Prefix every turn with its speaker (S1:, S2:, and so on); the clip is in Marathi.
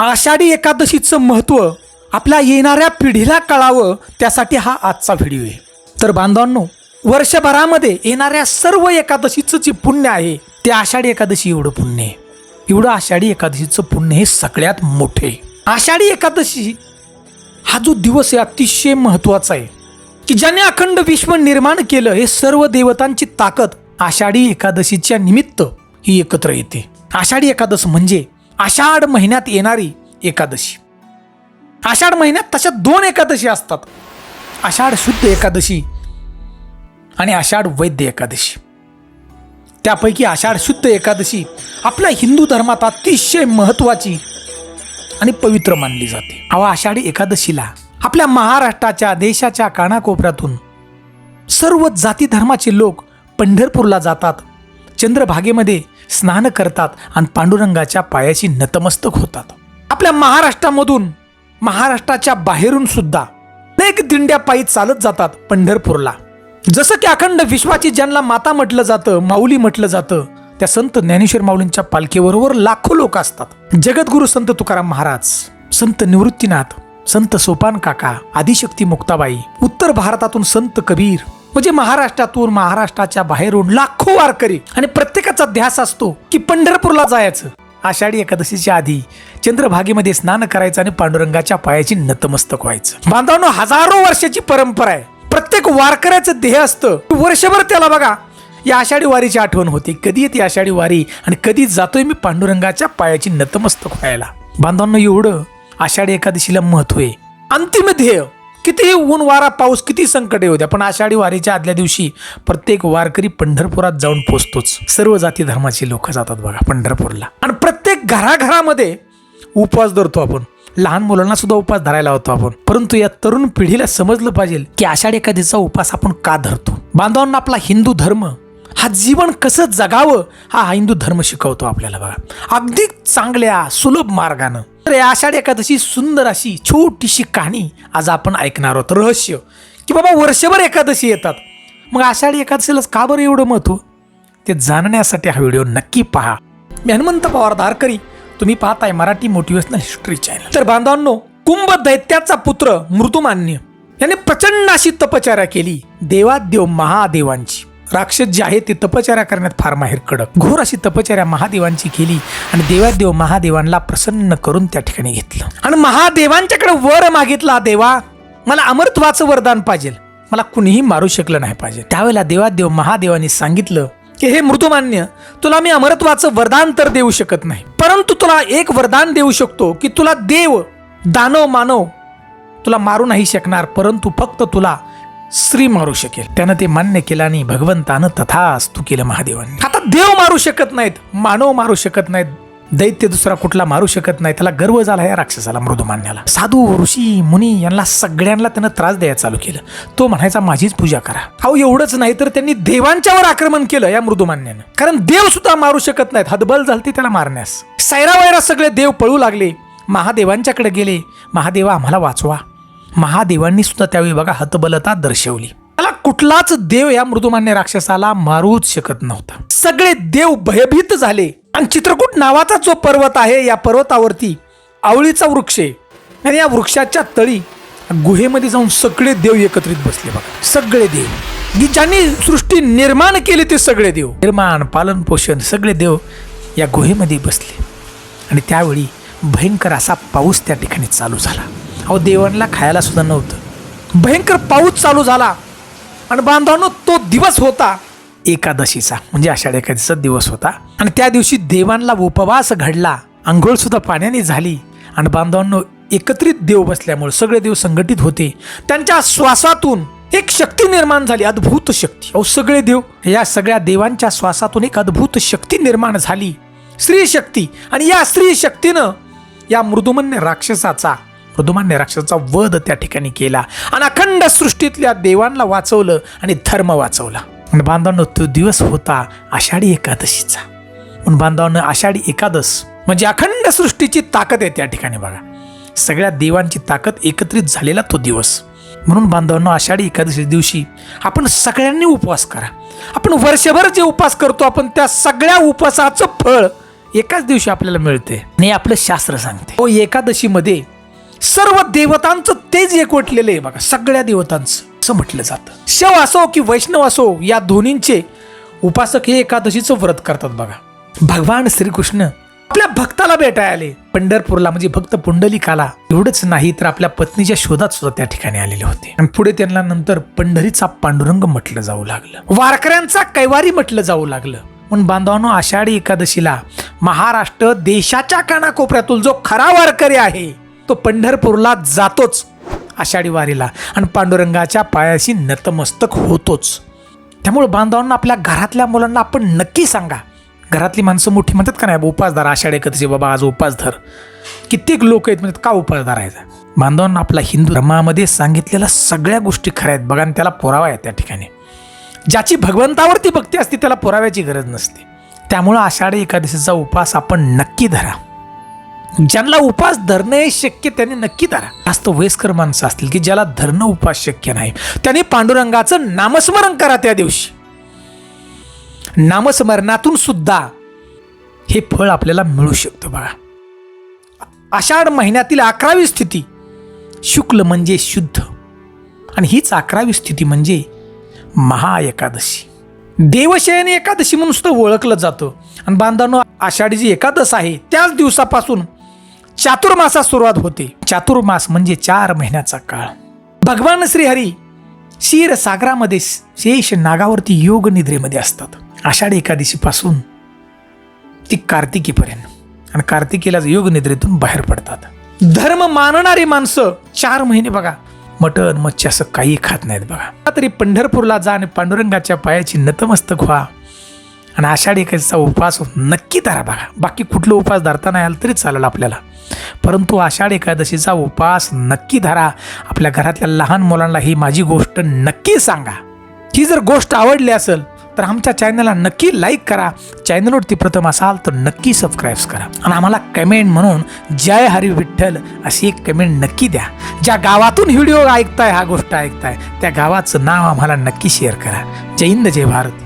S1: आषाढी एकादशीचं महत्त्व आपल्या येणाऱ्या पिढीला कळावं त्यासाठी हा आजचा व्हिडिओ आहे. तर बांधवांनो वर्षभरामध्ये येणाऱ्या सर्व एकादशीचं जे पुण्य आहे ते आषाढी एकादशी एवढं पुण्य आहे. एवढं आषाढी एकादशीचं पुण्य हे सगळ्यात मोठे आहे. आषाढी एकादशी हा जो दिवस आहे अतिशय महत्त्वाचा आहे. की ज्याने अखंड विश्व निर्माण केलं हे सर्व देवतांची ताकद आषाढी एकादशीच्या निमित्त ही एकत्र येते. आषाढी एकादश म्हणजे आषाढ महिन्यात येणारी एकादशी. आषाढ महिन्यात तशा दोन एकादशी असतात. आषाढ शुद्ध एकादशी आणि आषाढ वैद्य एकादशी. त्यापैकी आषाढ शुद्ध एकादशी आपल्या हिंदू धर्मात अतिशय महत्वाची आणि पवित्र मानली जाते. अवा आषाढी एकादशीला आपल्या महाराष्ट्राच्या देशाच्या कानाकोपऱ्यातून सर्व जाती धर्माचे लोक पंढरपूरला जातात. चंद्रभागेमध्ये स्नान करतात आणि पांडुरंगाच्या पायाशी नतमस्तक होतात. आपल्या महाराष्ट्रामधून महाराष्ट्राच्या बाहेरून सुद्धा अनेक दिंड्या पायी चालत जातात पंढरपूरला. जसं की अखंड विश्वाची ज्यांना माता म्हटलं जातं माऊली म्हटलं जातं त्या संत ज्ञानेश्वर माऊलींच्या पालखीबरोबर लाखो लोक असतात. जगद्गुरु संत तुकाराम महाराज संत निवृत्तीनाथ संत सोपान काका आदिशक्ती मुक्ताबाई उत्तर भारतातून संत कबीर म्हणजे महाराष्ट्रातून महाराष्ट्राच्या बाहेरून लाखो वारकरी आणि प्रत्येकाचा ध्यास असतो की पंढरपूरला जायचं. आषाढी एकादशीच्या आधी चंद्रभागेमध्ये स्नान करायचं आणि पांडुरंगाच्या पायाची नतमस्तक व्हायचं. बांधवांनो हजारो वर्षाची परंपरा आहे. प्रत्येक वारकऱ्याचं ध्येय असतं वर्षभर त्याला बघा या आषाढी वारीची आठवण होते. कधी येते आषाढी वारी आणि कधी जातोय मी पांडुरंगाच्या पायाची नतमस्तक व्हायला. बांधवांनो एवढं आषाढी एकादशीला महत्त्व आहे. अंतिम ध्येय कितीही ऊन वारा पाऊस किती संकटे होत्या पण आषाढी वारीच्या आदल्या दिवशी प्रत्येक वारकरी पंढरपुरात जाऊन पोचतोच. सर्व जाती धर्माची लोक जातात बघा पंढरपूरला. आणि प्रत्येक घराघरामध्ये उपवास धरतो आपण. लहान मुलांना सुद्धा उपवास धरायला होतो आपण. परंतु या तरुण पिढीला समजलं पाहिजे की आषाढी एखादीचा उपवास आपण का धरतो? बांधवांना आपला हिंदू धर्म हा जीवन कसं जगावं हा हिंदू धर्म शिकवतो आपल्याला बघा. अगदी चांगल्या सुलभ मार्गानं तर या आषाढी एकादशी सुंदर अशी छोटीशी कहाणी आज आपण ऐकणार आहोत. रहस्य. की बाबा वर्षभर एकादशी येतात. मग आषाढी एकादशीलाच का बरं एवढं महत्त्व? ते जाणण्यासाठी हा व्हिडिओ नक्की पहा. मी हनुमंत पवार धारकरी. तुम्ही पाहताय मराठी मोटिवेशनल हिस्ट्री चॅनल. तर बांधवांनो कुंभ दैत्याचा पुत्र मृदुमान्य. याने प्रचंड अशी तपचार्या केली. देवादेव महादेवांची. राक्षस जे आहे ते तपचर्या करण्यात फार माहेर कडक. घोर अशी तपचार्या महादेवांची केली आणि देवादेव महादेवांना प्रसन्न करून त्या ठिकाणी घेतलं. आणि महादेवांच्याकडे वर मागितला देवा मला अमरत्वाचं वरदान पाहिजे. मला कुणीही मारू शकलं नाही पाहिजे. त्यावेळेला देवादेव महादेवांनी सांगितलं की हे मृदुमान्य तुला मी अमरत्वाचं वरदान तर देऊ शकत नाही परंतु तुला एक वरदान देऊ शकतो की तुला देव दानव मानव तुला मारू नाही शकणार परंतु फक्त तुला स्त्री मारू शकेल. त्यानं ते मान्य केलं आणि भगवंतानं तथास्तु केलं महादेवांनी. आता देव मारू शकत नाहीत मानव मारू शकत नाहीत दैत्य दुसरा कुठला मारू शकत नाही त्याला गर्व झाला या राक्षसाला मृदुमान्याला साधू ऋषी मुनी यांना सगळ्यांना त्यानं त्रास द्यायला चालू केलं. तो म्हणायचा माझीच पूजा करा. अहो एवढंच नाही तर त्यांनी देवांच्यावर आक्रमण केलं या मृदुमान्यानं कारण देव सुद्धा मारू शकत नाहीत. हदबल झालते त्याला मारण्यास. सैरावैरा सगळे देव पळू लागले. महादेवांच्याकडे गेले. महादेवा आम्हाला वाचवा. महादेवांनी सुद्धा त्यावेळी बघा हतबलता दर्शवली. त्याला कुठलाच देव या मृदुमान्य राक्षसाला मारूच शकत नव्हता. सगळे देव भयभीत झाले. आणि चित्रकूट नावाचा जो पर्वत आहे या पर्वतावरती आवळीचा वृक्ष आहे. आणि या वृक्षाच्या तळी गुहेमध्ये जाऊन सगळे देव एकत्रित बसले बघा. सगळे देव. की ज्यांनी सृष्टी निर्माण केली ते सगळे देव. निर्माण पालन पोषण सगळे देव या गुहेमध्ये बसले. आणि त्यावेळी भयंकर असा पाऊस त्या ठिकाणी चालू झाला. अहो देवांना खायला सुद्धा नव्हतं. भयंकर पाऊस चालू झाला. आणि बांधवांनो तो दिवस होता एकादशीचा. म्हणजे आषाढ एकादशीचा दिवस होता. आणि त्या दिवशी देवांना उपवास घडला. आंघोळ सुद्धा पाण्याने झाली. आणि बांधवांनो एकत्रित देव बसल्यामुळे सगळे देव संघटित होते. त्यांच्या श्वासातून एक शक्ती निर्माण झाली अद्भुत शक्ती. अहो सगळे देव या सगळ्या देवांच्या श्वासातून एक अद्भुत शक्ती निर्माण झाली. स्त्री शक्ती. आणि या स्त्री शक्तीनं या मृदुमन्य राक्षसाचा मृदुमान्य राक्षसाचा वध त्या ठिकाणी केला. आणि अखंड सृष्टीतल्या देवांना वाचवलं आणि धर्म वाचवला. आणि बांधवांनो तो दिवस होता आषाढी एकादशीचा. म्हणून बांधवांनो आषाढी एकादश म्हणजे अखंड सृष्टीची ताकद आहे त्या ठिकाणी बघा. सगळ्या देवांची ताकद एकत्रित झालेला तो दिवस. म्हणून बांधवांनो आषाढी एकादशी दिवशी आपण सगळ्यांनी उपवास करा. आपण वर्षभर जे उपवास करतो आपण त्या सगळ्या उपवासाचं फळ एकाच दिवशी आपल्याला मिळते. आणि आपलं शास्त्र सांगते. हो एकादशीमध्ये सर्व देवतांचं तेज एकवटलेलं आहे बघा सगळ्या देवतांचं असं म्हटलं जातं. शव असो की वैष्णव असो या दोन्हींचे उपासक हे एकादशीचं व्रत करतात बघा. भगवान श्रीकृष्ण आपल्या भक्ताला भेटाय आले पंढरपूरला म्हणजे भक्त पुंडलिकाला एवढंच नाही तर आपल्या पत्नीच्या शोधात सुद्धा त्या ठिकाणी आलेले होते. आणि पुढे त्यांना नंतर पंढरीचा पांडुरंग म्हटलं जाऊ लागलं. वारकऱ्यांचा कैवारी म्हटलं जाऊ लागलं. म्हणून बांधवांनो आषाढी एकादशीला महाराष्ट्र देशाच्या कानाकोपऱ्यातून जो खरा वारकरी आहे तो पंढरपूरला जातोच आषाढी वारीला आणि पांडुरंगाच्या पायाशी नतमस्तक होतोच. त्यामुळे बांधवांना आपल्या घरातल्या मुलांना आपण नक्की सांगा. घरातली माणसं मोठी म्हणतात का नाही उपास धर आषाढी एकादशी बाबा आज उपास धर. कित्येक लोक आहेत म्हणतात का उपास धरायचा? बांधवांना आपला हिंदू धर्मामध्ये सांगितलेल्या सगळ्या गोष्टी खऱ्या आहेत. बघा आणि त्याला पुरावा आहे त्या ठिकाणी. ज्याची भगवंतावरती भक्ती असते त्याला पुराव्याची गरज नसते. त्यामुळं आषाढी एकादशीचा उपास आपण नक्की धरा. ज्यांना उपास धरणे शक्य त्यांनी नक्की धरा. जास्त वयस्कर माणसं असतील की ज्याला धरणं उपास शक्य नाही त्याने पांडुरंगाचं नामस्मरण करा त्या दिवशी. नामस्मरणातून सुद्धा हे फळ आपल्याला मिळू शकतं बघा आषाढ महिन्यातील अकरावी स्थिती शुक्ल म्हणजे शुद्ध आणि हीच अकरावी स्थिती म्हणजे महा एकादशी देवशयन एकादशी म्हणून सुद्धा ओळखलं जातं. आणि बांधवांनो आषाढी जी एकादश आहे त्याच दिवसापासून चातुर्मासास सुरुवात होते. चातुर्मास म्हणजे चार महिन्याचा काळ. भगवान श्रीहरी क्षीरसागरामध्ये शेष नागावरती योग निद्रेमध्ये असतात. आषाढी एकादशीपासून ती कार्तिकीपर्यंत. आणि कार्तिकीला योग निद्रेतून बाहेर पडतात. धर्म मानणारी माणसं चार महिने बघा. मटण मच्छी असं काही खात नाहीत बघा. तरी पंढरपूरला जा आणि पांडुरंगाच्या पायाची नतमस्तक व्हा. आणि आषाढी एकादशीचा उपवास नक्की धरा बघा. बाकी कुठलं उपवास धरता नाही आलं तरी चालेल आपल्याला. परंतु आषाढ एकादशीचा उपवास नक्की धरा. आपल्या घरातल्या लहान मुलांना ही माझी गोष्ट नक्की सांगा. ही जर गोष्ट आवडली असेल तर आमच्या चॅनलला नक्की लाईक करा. चॅनलवरती प्रथम असाल तर नक्की सबस्क्राईब करा. आणि आम्हाला कमेंट म्हणून जय हरी विठ्ठल अशी एक कमेंट नक्की द्या. ज्या गावातून व्हिडिओ ऐकताय हा गोष्ट ऐकताय त्या गावाचं नाव आम्हाला नक्की शेअर करा. जय हिंद जय भारत.